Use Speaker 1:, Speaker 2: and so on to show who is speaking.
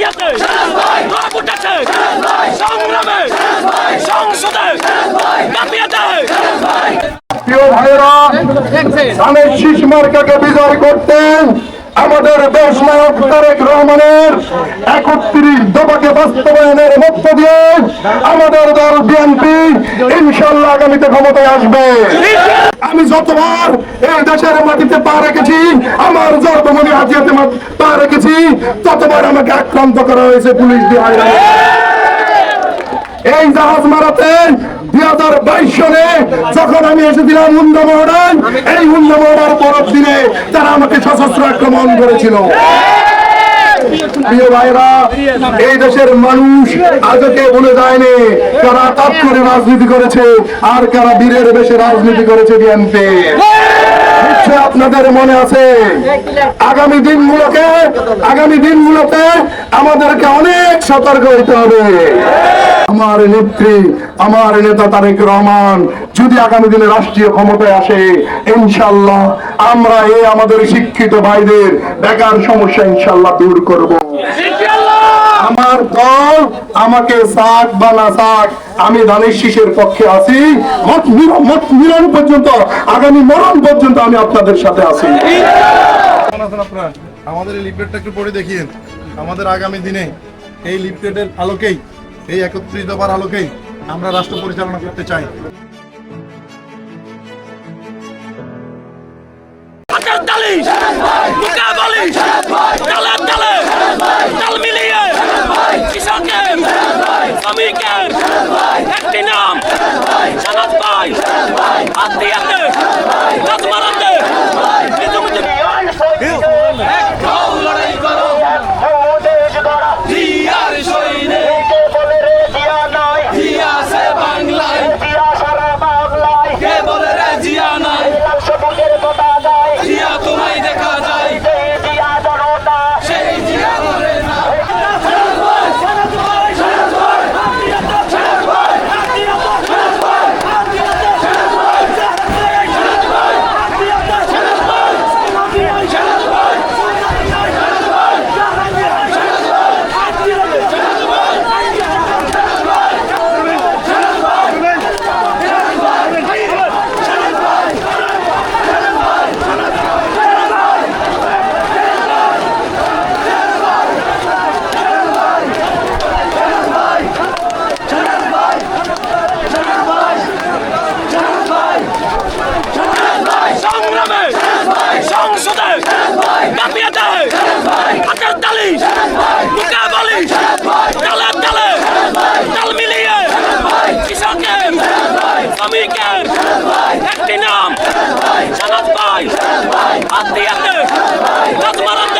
Speaker 1: জালিয়াতে গণভোটাতে সংগ্রামে, সংসদে জালিয়াতে
Speaker 2: প্রিয় ভাইয়েরা মার্কাকে বিজয় করতে আমাদের দেশ নায়ক তারেক রহমানের একত্রিশ দফাকে বাস্তবায়নের মধ্য দিয়ে আমাদের দল বিএনপি ইনশাল্লাহ আগামীতে ক্ষমতায় আসবে। আমি যতবার এই দেশের মাটিতে পা রেখেছি, আমার জন্মভূমি হাতিয়াতে পা রেখেছি, ততবার আমাকে আক্রান্ত করা হয়েছে পুলিশ দিয়ে এই জাহাজ মারাতে দুই হাজার বাইশ সনে যখন আমি এসেছিলাম হুন্দা মহড়ায় এই হুন্দা মহড়ার পরের দিনে তারা আমাকে সশস্ত্র আক্রমণ করেছিল। প্রিয় ভাইরা এই দেশের মানুষ আজকে বলে যায়নি কারা তাপ করে রাজনীতি করেছে আর কারা বীরের বেশে রাজনীতি করেছে বিএনপি নিশ্চয় আপনাদের মনে আছে আগামী দিনগুলোকে আগামী দিনগুলোতে আমাদেরকে অনেক সতর্ক হইতে হবে। আমার নেত্রী, আমার নেতা তারেক রহমান, যদি আগামী দিনে রাষ্ট্রীয় ক্ষমতায় আসে ইনশাল্লাহ আমরা এই আমাদের শিক্ষিত ভাইদের বেকার সমস্যা ইনশাল্লাহ দূর করব। আমার দল আমাকে শাক বা না শাক আমি ধানের শীষের পক্ষে আছি। মত মিল- মত মিলন পর্যন্ত, আগামী মরণ পর্যন্ত আমি আপনাদের সাথে আছি।
Speaker 3: আমাদের এই লিফলেটটা একটু পড়ে দেখিয়েন। আমাদের আগামী দিনে এই লিফলেটের আলোকেই এই একত্রিশ দফার আলোকেই আমরা রাষ্ট্র পরিচালনা করতে চাই।
Speaker 1: ভাই সানাত ভাই সানাত ভাই আস্তে আস্তে সানাত ভাই লাত মারান